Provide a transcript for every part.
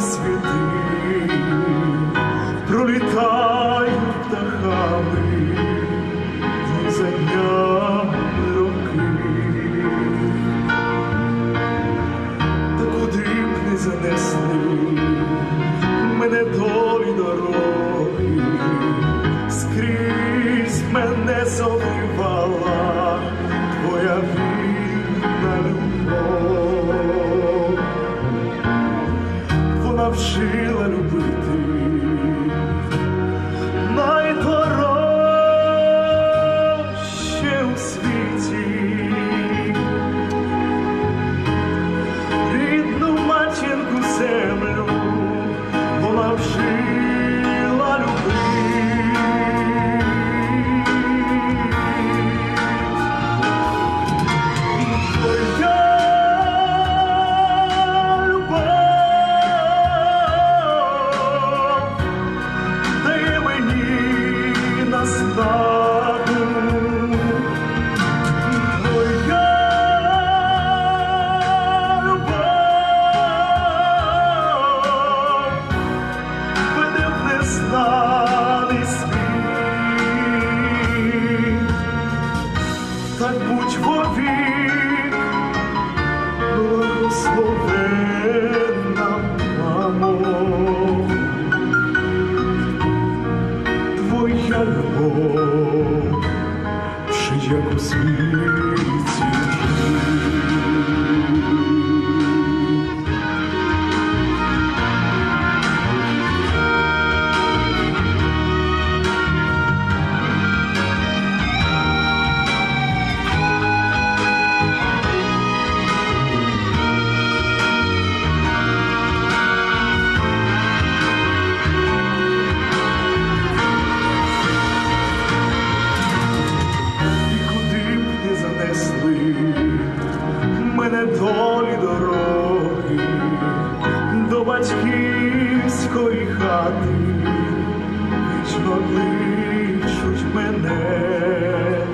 світи, пролітають птахами, днями роки. Та куди б не занесли мене долі дороги, скрізь мене зовівала love. Твоя любов, ще як до батьківської хати, вічно кличуть мене,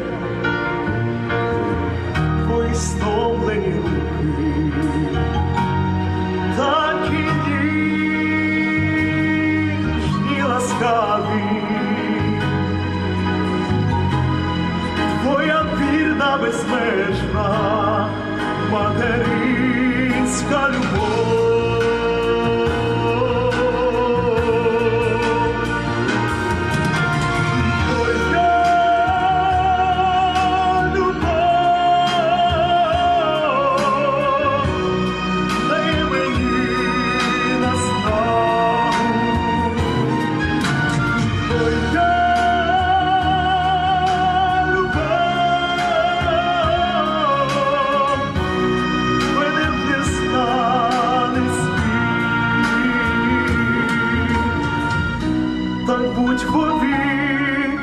твої стомлені руки, такі ніжні ласкаві. Твоя вірна безмежна материнська любов. Будь води,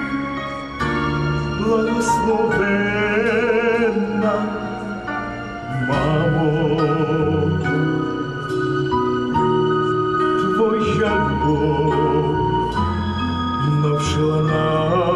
благословенна, мамо. Твоя любов навчила нас.